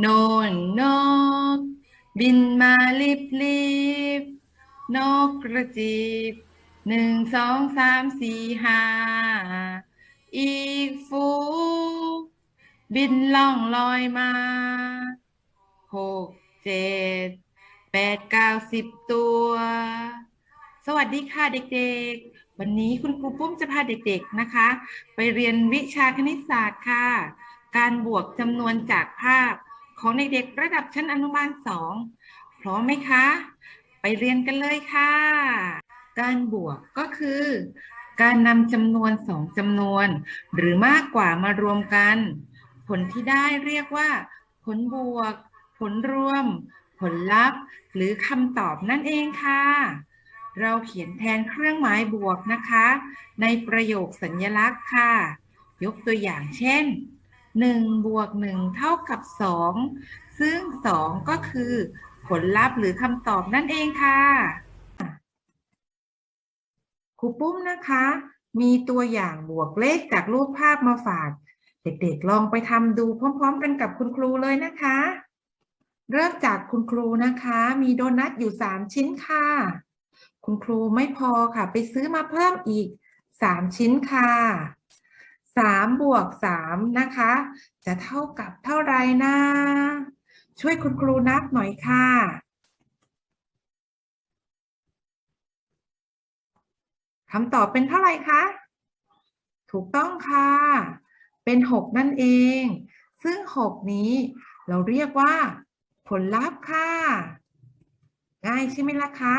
โนนนกบินมาลิบลิบนกกระจิบหนึ่งสองสามสี่ห้าอีกฟูบินล่องลอยมาหกเจ็ดแปดเก้าสิบตัว สวัสดีค่ะเด็กๆ วันนี้คุณครูปุ้มจะพาเด็กๆนะคะ ไปเรียนวิชาคณิตศาสตร์ค่ะ การบวกจำนวนจากภาพ ของเด็กๆระดับชั้นอนุบาลสองพร้อมไหมคะ ไปเรียนกันเลยค่ะ การบวกก็คือ การนำจำนวนสองจำนวน หรือมากกว่ามารวมกัน ผลที่ได้เรียกว่า ผลบวก ผลรวม ผลลัพธ์ หรือคำตอบนั่นเองค่ะ เราเขียนแทนเครื่องหมายบวกนะคะ ในประโยคสัญลักษณ์ค่ะ ยกตัวอย่างเช่น 1บวก1เท่ากับ 2 ซึ่ง 2 ก็คือผลลัพธ์หรือคำตอบนั่นเองค่ะครูปุ้มนะคะ มีตัวอย่างบวกเลขจากรูปภาพมาฝาก เด็กๆลองไปทำดูพร้อมๆ กันกับคุณครูเลยนะคะ เริ่มจากคุณครูนะคะ มีโดนัทอยู่ 3 ชิ้นค่ะ คุณครูไม่พอค่ะ ไปซื้อมาเพิ่มอีก 3 ชิ้นค่ะ 3 บวก 3 นะคะ จะเท่ากับเท่าไรนะ ช่วยคุณครูนับหน่อยค่ะ คำตอบเป็นเท่าไรคะ ถูกต้องค่ะ เป็น 6 นั่นเอง ซึ่ง 6 นี้เราเรียกว่า ผลลัพธ์ค่ะ ง่ายใช่ไหมล่ะคะ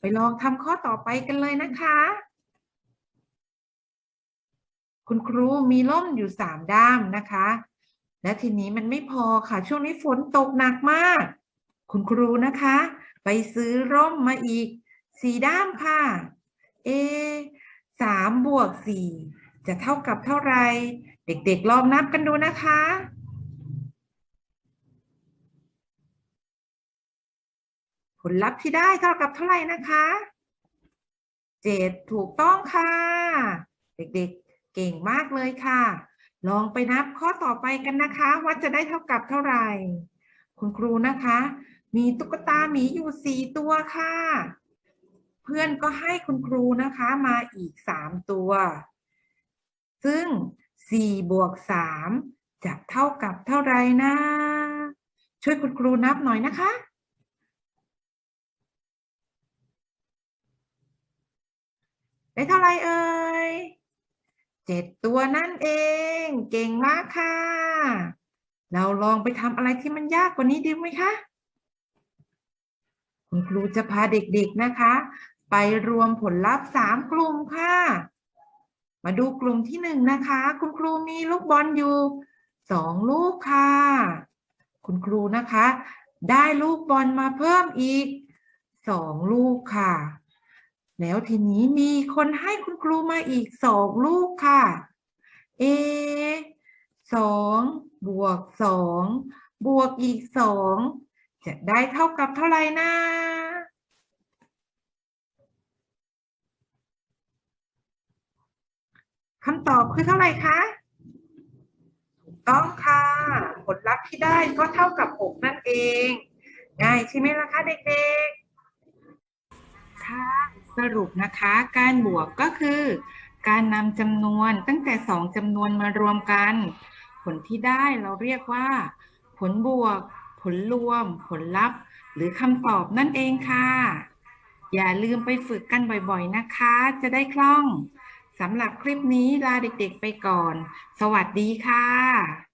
ไปลองทำข้อต่อไปกันเลยนะคะ คุณครูมีร่มอยู่3ด้ามนะคะ และทีนี้มันไม่พอค่ะ ช่วงนี้ฝนตกหนักมาก คุณครูนะคะ ไปซื้อร่มมาอีก4ด้ามค่ะ เอสามบวกสี่จะเท่ากับเท่าไหรเด็กๆลองนับกันดูนะคะผลลัพธ์ที่ได้เท่ากับเท่าไหร่นะคะ เจ็ดถูกต้องค่ะ เด็กๆ ก่งมากเลยค่ะ ลองไปนับข้อต่อไปกันนะคะ ว่าจะได้เท่ากับเท่าไหร่ คุณครูนะคะ มีตุ๊กตาหมีอยู่สี่ตัวค่ะ เพื่อนก็ให้คุณครูนะคะมาอีก3ตัว ซึ่ง4บวก3จะเท่ากับเท่าไรนะ ช่วยคุณครูนับหน่อยนะคะได้เท่าไรเอ่ย เจ็ดตัวนั่นเอง เก่งมากค่ะ เราลองไปทำอะไรที่มันยากกว่านี้ดีไหมคะ คุณครูจะพาเด็กๆนะคะ ไปรวมผลลัพธ์สามกลุ่มค่ะ มาดูกลุ่มที่หนึ่งนะคะ คุณครูมีลูกบอลอยู่สองลูกค่ะ คุณครูนะคะ ได้ลูกบอลมาเพิ่มอีกสองลูกค่ะ แล้วทีนี้มีคนให้คุณครูมาอีกสองลูกค่ะ เอสองบวกสองบวกอีกสองจะได้เท่ากับเท่าไหร่นะคำตอบคือเท่าไหร่คะถูกต้องค่ะ ผลลัพธ์ที่ได้ก็เท่ากับ 6 นั่นเอง ง่ายใช่ไหมล่ะคะเด็กๆ สรุปนะคะการบวกก็คือ การนำจำนวนตั้งแต่2จำนวนมารวมกัน ผลที่ได้เราเรียกว่า ผลบวก ผลรวม ผลลัพธ์ หรือคำตอบนั่นเองค่ะ อย่าลืมไปฝึกกันบ่อยๆนะคะ จะได้คล่องสำหรับคลิปนี้ลาเด็กๆไปก่อน สวัสดีค่ะ